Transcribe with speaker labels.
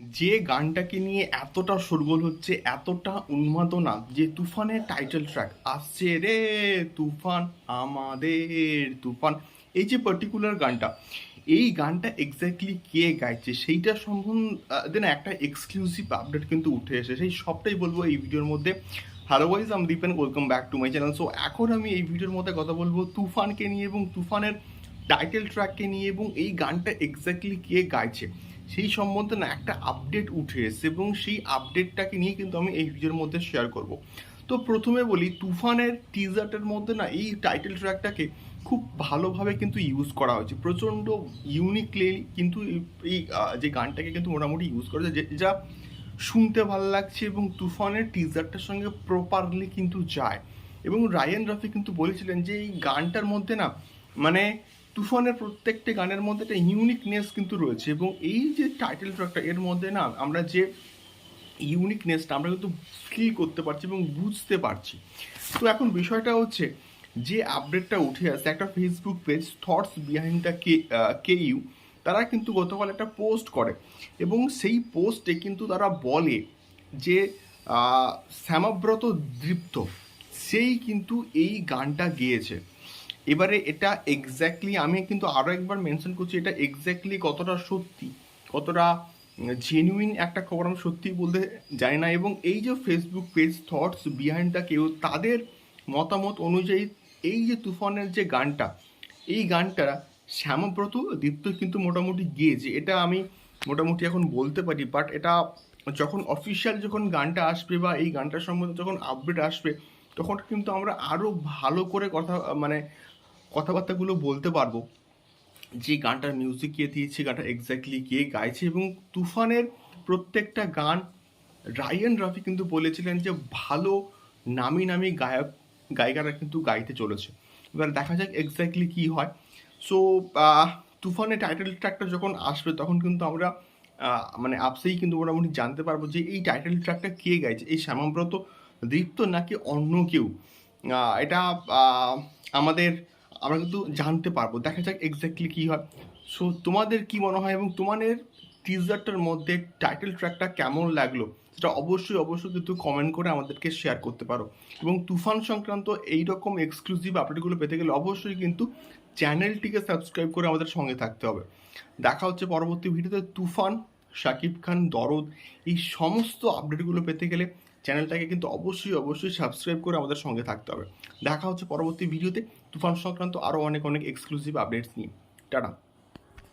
Speaker 1: যে গানটাকে নিয়ে এতটা শোরগোল হচ্ছে, এতটা উন্মাদনা যে তুফানের টাইটেল ট্র্যাক আসছে রে তুফান, আমাদের তুফান। এই যে পার্টিকুলার গানটা, এই গানটা এক্স্যাক্টলি কে গাইছে? সেইটা সম্বন্ধে না একটা এক্সক্লুসিভ আপডেট কিন্তু উঠে এসে সেই সবটাই বলব এই ভিডিওর মধ্যে। Hello guys I'm Dipen welcome back to my channel so এখন আমি এই ভিডিওর মধ্যে কথা বলব তুফানকে নিয়ে এবং তুফানের টাইটেল ট্র্যাককে নিয়ে এবং এই গানটা এক্স্যাক্টলি কে গাইছে? সেই সম্বন্ধে না একটা আপডেট উঠে এসেছে এবং সেই আপডেটটাকে নিয়ে কিন্তু আমি এই ভিডিওর মধ্যে শেয়ার করব। তো প্রথমে বলি, তুফানের টিজারটার মধ্যে না এই টাইটেল ট্র্যাকটাকে খুব ভালোভাবে কিন্তু ইউজ করা হয়েছে। প্রচণ্ড ইউনিকলি কিন্তু এই- যে গানটাকে কিন্তু মোটামুটি ইউজ করা হয়েছে, যা শুনতে ভালো লাগছে এবং তুফানের টিজারটার সঙ্গে প্রপারলি কিন্তু যায়। এবং রায়ান রাফি কিন্তু বলেছিলেন যে এই গানটার মধ্যে না মানে তুফানের প্রত্যেকটা গানের মধ্যে একটা ইউনিকনেস কিন্তু রয়েছে এবং এই যে টাইটেল ট্র্যাকটা এর মধ্যে না আমরা যে ইউনিকনেসটা আমরা কিন্তু ফিল করতে পারছি এবং বুঝতে পারছি। তো এখন বিষয়টা হচ্ছে যে আপডেটটা উঠে আসছে, একটা Facebook page thoughts behind the K K U তারা কিন্তু গতকাল একটা পোস্ট করে এবং সেই পোস্টে কিন্তু তারা বলে যে শ্যামাব্রত দৃপ্ত, সেই কিন্তু এই গানটা গেয়েছে। এবারে এটা এক্স্যাক্টলি আমি কিন্তু আরও একবার মেনশন করছি, এটা এক্স্যাক্টলি কতটা সত্যি, কতটা জেনুইন একটা খবর আমি সত্যি বলতে জানি না। এবং এই যে Facebook page thoughts behind the কেউ তাদের মতামত অনুযায়ী এই যে তুফানের যে গানটা, এই গানটা শ্যামব্রত দীপ্ত কিন্তু মোটামুটি গিয়েছে। এটা আমি মোটামুটি এখন বলতে পারি বাট এটা যখন অফিসিয়াল যখন গানটা আসবে বা এই গানটার সম্বন্ধে যখন আপডেট আসবে, তখন কিন্তু আমরা আরও ভালো করে কথা মানে কথাবার্তাগুলো বলতে পারব। যে গানটার মিউজিক কে দিয়েছে, গানটা এক্স্যাক্টলি কে গাইছে এবং তুফানের প্রত্যেকটা গান রায়ান রাফি কিন্তু বলেছিলেন যে ভালো নামি নামি গায়ক, গায়িকারা কিন্তু গাইতে চলেছে। এবার দেখা যাক এক্স্যাক্টলি কি হয়। সো তুফানের টাইটেল ট্র্যাকটা যখন আসবে তখন কিন্তু আমরা মানে আপসেই কিন্তু মোটামুটি জানতে পারব যে এই টাইটেল ট্র্যাকটা কে গাইছে। এই শ্যামাব্রত দীপ্ত নাকি অন্য কেউ? এটা আমাদের আমরা কিন্তু জানতে পারব। দেখা যাক এক্স্যাক্টলি কী হয়। সো তোমাদের কি মনে হয় এবং তোমাদের টিজারটার মধ্যে টাইটেল ট্র্যাকটা কেমন লাগল? সেটা অবশ্যই অবশ্যই কিন্তু কমেন্ট করে আমাদেরকে শেয়ার করতে পারো। এবং তুফান সংক্রান্ত এই রকম এক্সক্লুসিভ আপডেটগুলো পেতে গেলে অবশ্যই কিন্তু চ্যানেলটিকে সাবস্ক্রাইব করে আমাদের সঙ্গে থাকতে হবে। দেখা হচ্ছে পরবর্তী ভিডিওতে তুফান, শাকিব খান, দরদ, এই সমস্ত আপডেটগুলো পেতে গেলে চ্যানেলটাকে কিন্তু অবশ্যই অবশ্যই সাবস্ক্রাইব করে আমাদের সঙ্গে থাকতে হবে। দেখা হচ্ছে পরবর্তী ভিডিওতে তুফান সংক্রান্ত আরও অনেক অনেক এক্সক্লুসিভ আপডেটস নিয়ে। টাটা।